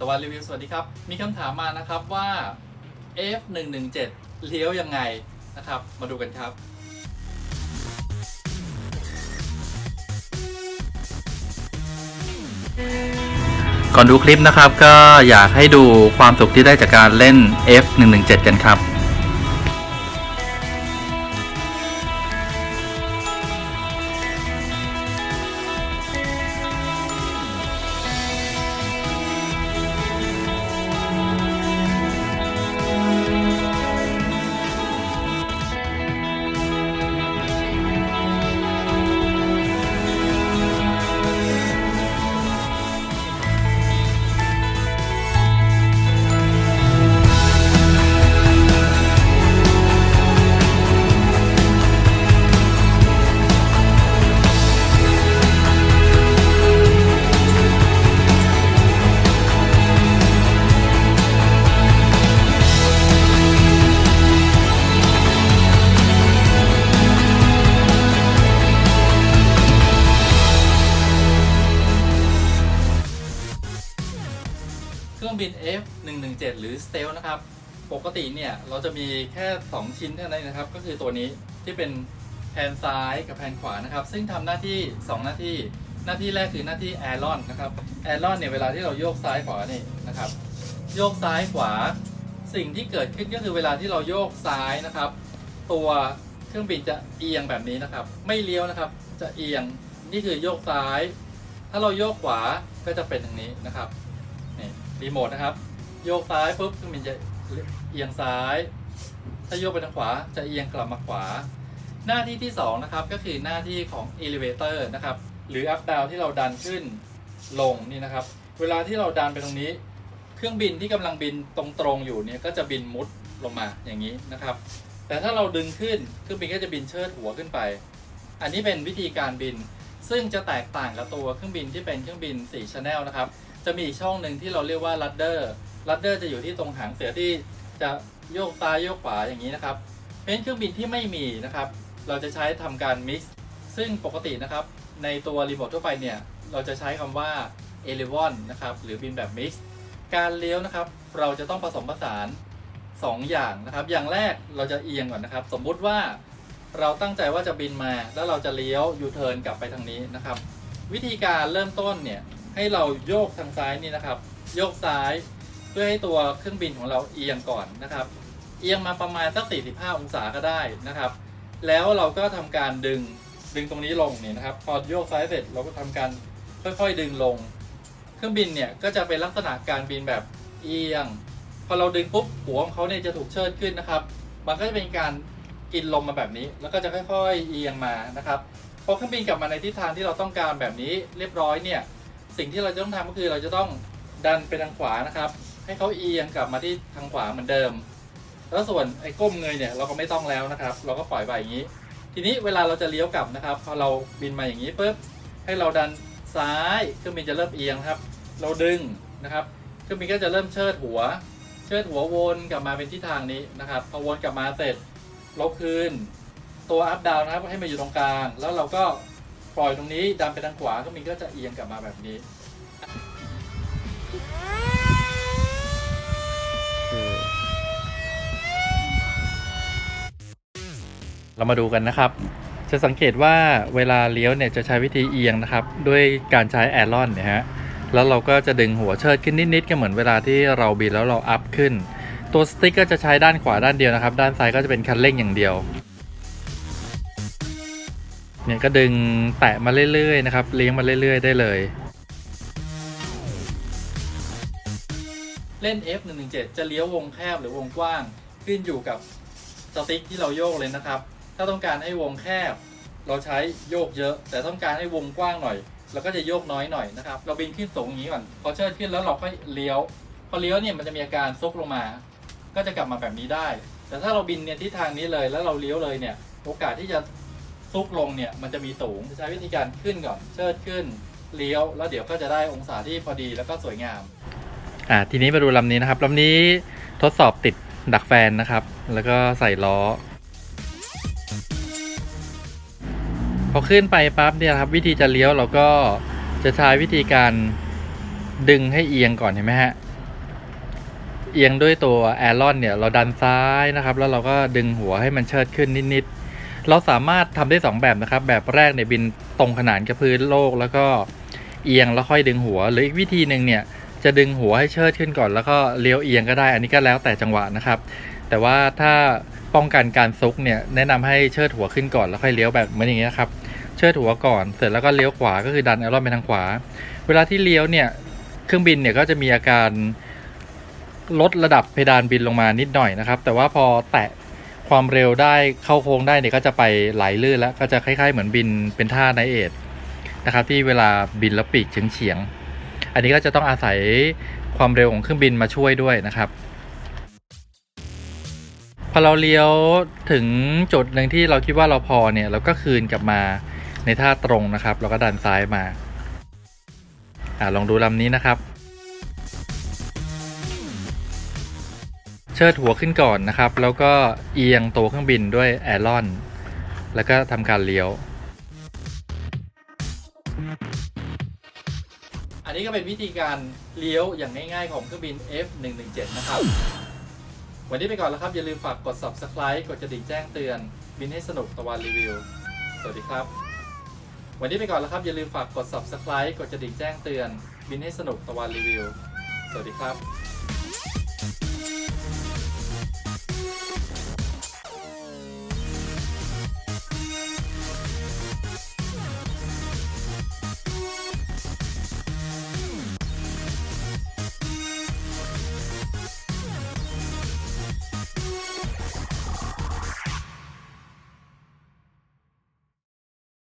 ตะวันรีวิวสวัสดีครับ มีคำถามมานะครับว่า F117 เลี้ยวยังไงนะครับ มาดูกันครับ ก่อนดูคลิปนะครับก็อยากให้ดูความสุขที่ได้จากการเล่น F117 กันครับ รื่องบิน F117 หรือ Stealth นะครับ ปกติเนี่ยเราจะมีแค่ 2 ชิ้นเท่านั้นนะครับ ก็คือตัวนี้ที่เป็นแผนซ้ายกับแผนขวานะครับ ซึ่งทำหน้าที่ 2 หน้าที่หน้าที่แรกคือหน้าที่แอรอนนะครับแอรอนเนี่ยเวลาที่เราโยกซ้ายขวานี่นะครับ โยกซ้ายขวา สิ่งที่เกิดขึ้นก็คือเวลาที่เราโยกซ้ายนะครับ ตัวเครื่องบินจะเอียงแบบนี้นะครับ ไม่เลี้ยวนะครับ จะเอียงนี่คือโยกซ้าย ถ้าเราโยกขวาก็จะเป็นทางนี้นะครับ รีโมทนะครับ โยกซ้ายปุ๊บเครื่องบินจะเอียงซ้าย ถ้าโยกไปทางขวาจะเอียงกลับมาขวา หน้าที่ที่สองนะครับก็คือหน้าที่ของ elevator นะครับ หรือ up down ที่เราดันขึ้นลงนี่นะครับ เวลาที่เราดันไปตรงนี้ เครื่องบินที่กำลังบินตรงๆอยู่เนี่ยก็จะบินมุดลงมาอย่างนี้นะครับ แต่ถ้าเราดึงขึ้นเครื่องบินก็จะบินเชิดหัวขึ้นไป อันนี้เป็นวิธีการบินซึ่งจะแตกต่างกับตัวเครื่องบินที่เป็นเครื่องบิน4 channel นะครับ จะมีอีกช่องหนึ่งที่เราเรียกว่า rudder rudder จะอยู่ที่ตรงหางเสือที่จะโยกซ้ายโยกขวาอย่างนี้นะครับเป็นเครื่องบินที่ไม่มีนะครับ เราจะใช้ทำการ mix ซึ่งปกตินะครับในตัวรีโมททั่วไปเนี่ยเราจะใช้คำว่า e l e v o n นนะครับหรือบินแบบ mix การเลี้ยวนะครับ เราจะต้องผสมผสาน 2 อย่างนะครับ อย่างแรกเราจะเอียงก่อนนะครับ สมมุติว่าเราตั้งใจว่าจะบินมา แล้วเราจะเลี้ยวยูเทิร์นกลับไปทางนี้นะครับ วิธีการเริ่มต้นเนี่ย ให้เราโยกทางซ้ายนี่นะครับ โยกซ้ายเพื่อให้ตัวเครื่องบินของเราเอียงก่อนนะครับ เอียงมาประมาณสัก 45 องศาก็ได้นะครับ แล้วเราก็ทำการดึงดึงตรงนี้ลงเนี่ยนะครับ พอโยกซ้ายเสร็จเราก็ทำการค่อยๆดึงลง เครื่องบินเนี่ยก็จะเป็นลักษณะการบินแบบเอียง พอเราดึงปุ๊บหัวของเขาเนี่ยจะถูกเชิดขึ้นนะครับ มันก็จะเป็นการกินลมมาแบบนี้ แล้วก็จะค่อยๆเอียงมานะครับพอเครื่องบินกลับมาในทิศทางที่เราต้องการแบบนี้เรียบร้อยเนี่ย สิ่งที่เราจะต้องทำก็คือเราจะต้องดันไปทางขวานะครับ ให้เขาเอียงกลับมาที่ทางขวาเหมือนเดิม แล้วส่วนไอ้ก้มเงยเนี่ยเราก็ไม่ต้องแล้วนะครับ เราก็ปล่อยไปอย่างนี้ ทีนี้เวลาเราจะเลี้ยวกลับนะครับ พอเราบินมาอย่างนี้ปุ๊บให้เราดันซ้ายเครื่องบินจะเริ่มเอียงครับ เราดึงนะครับเครื่องบินก็จะเริ่มเชิดหัว เชิดหัววนกลับมาเป็นทิศทางนี้นะครับพอวนกลับมาเสร็จลบคืน ตัวอัพดาวนะครับให้มาอยู่ตรงกลาง แล้วเราก็ ปล่อยตรงนี้ดันไปทางขวาเครื่องบินก็จะเอียงกลับมาแบบนี้ เรามาดูกันนะครับ จะสังเกตว่าเวลาเลี้ยวเนี่ยจะใช้วิธีเอียงนะครับ ด้วยการใช้แอรลอนเนี่ยฮะแล้วเราก็จะดึงหัวเชิดขึ้นนิดๆก็เหมือนเวลาที่เราบินแล้วเราอัพขึ้น ตัวสติ๊กก็จะใช้ด้านขวาด้านเดียวนะครับ ด้านซ้ายก็จะเป็นคันเร่งอย่างเดียว เนี่ยก็ดึงแตะมาเรื่อยๆนะครับเลี้ยงมาเรื่อยๆ ได้เลย เล่น F117 จะเลี้ยววงแคบหรือวงกว้าง ขึ้นอยู่กับสติ๊กที่เราโยกเลยนะครับ ถ้าต้องการให้วงแคบ เราใช้โยกเยอะ แต่ต้องการให้วงกว้างหน่อยเราก็จะโยกน้อยหน่อยนะครับ เราบินขึ้นสูงอย่างนี้ก่อนพอเชิดขึ้นแล้วเราค่อยเลี้ยว พอเลี้ยวเนี่ยมันจะมีอาการซุกลงมา ก็จะกลับมาแบบนี้ได้ แต่ถ้าเราบินเนี่ยทิศทางนี้เลยแล้วเราเลี้ยวเลยเนี่ย โอกาสที่จะ ซุกลงเนี่ยมันจะมีสูงจะใช้วิธีการขึ้นก่อนเชิดขึ้นเลี้ยว แล้วเดี๋ยวก็จะได้องศาที่พอดีแล้วก็สวยงามอ่าทีนี้มาดูลำนี้นะครับลำนี้ทดสอบติดดักแฟนนะครับ แล้วก็ใส่ล้อ พอขึ้นไปปั๊บเนี่ยครับ วิธีจะเลี้ยวเราก็จะใช้วิธีการดึงให้เอียงก่อนเห็นไหมฮะเอียงด้วยตัวแอรอนเนี่ย เราดันซ้ายนะครับ แล้วเราก็ดึงหัวให้มันเชิดขึ้นนิดๆ เราสามารถทำได้สองแบบนะครับ แบบแรกเนี่ยบินตรงขนานกับพื้นโลก แล้วก็เอียงแล้วค่อยดึงหัว หรืออีกวิธีหนึ่งเนี่ยจะดึงหัวให้เชิดขึ้นก่อน แล้วก็เลี้ยวเอียงก็ได้ อันนี้ก็แล้วแต่จังหวะนะครับ แต่ว่าถ้าป้องกันการซุกเนี่ยแนะนำให้เชิดหัวขึ้นก่อนแล้วค่อยเลี้ยวแบบเหมือนอย่างเงี้ยครับเชิดหัวก่อนเสร็จแล้วก็เลี้ยวขวาก็คือดันแอรอนไปทางขวา เวลาที่เลี้ยวเนี่ยเครื่องบินเนี่ยก็จะมีอาการลดระดับเพดานบินลงมานิดหน่อยนะครับ แต่ว่าพอแตะ ความเร็วได้เข้าโค้งได้เนี่ยก็จะไปไหลลื่นแล้วก็จะคล้ายๆ เหมือนบินเป็นท่าไนเอทนะครับที่เวลาบินแล้วปีกเฉียงๆอันนี้ก็จะต้องอาศัยความเร็วของเครื่องบินมาช่วยด้วยนะครับพอเราเลี้ยวถึงจุดหนึ่งที่เราคิดว่าเราพอเนี่ยเราก็คืนกลับมาในท่าตรงนะครับแล้วก็ดันซ้ายมาอ่าลองดูลำนี้นะครับ เชิดหัวขึ้นก่อนนะครับ แล้วก็เอียงตัวเครื่องบินด้วยแอรอน แล้วก็ทำการเลี้ยว อันนี้ก็เป็นวิธีการเลี้ยวอย่างง่ายๆของเครื่องบิน F117 นะครับ วันนี้ไปก่อนแล้วครับ อย่าลืมฝากกด subscribe กดกระดิ่งแจ้งเตือน บินให้สนุกตะวันรีวิว สวัสดีครับ วันนี้ไปก่อนแล้วครับ อย่าลืมฝากกด subscribe กดกระดิ่งแจ้งเตือน บินให้สนุกตะวันรีวิว สวัสดีครับ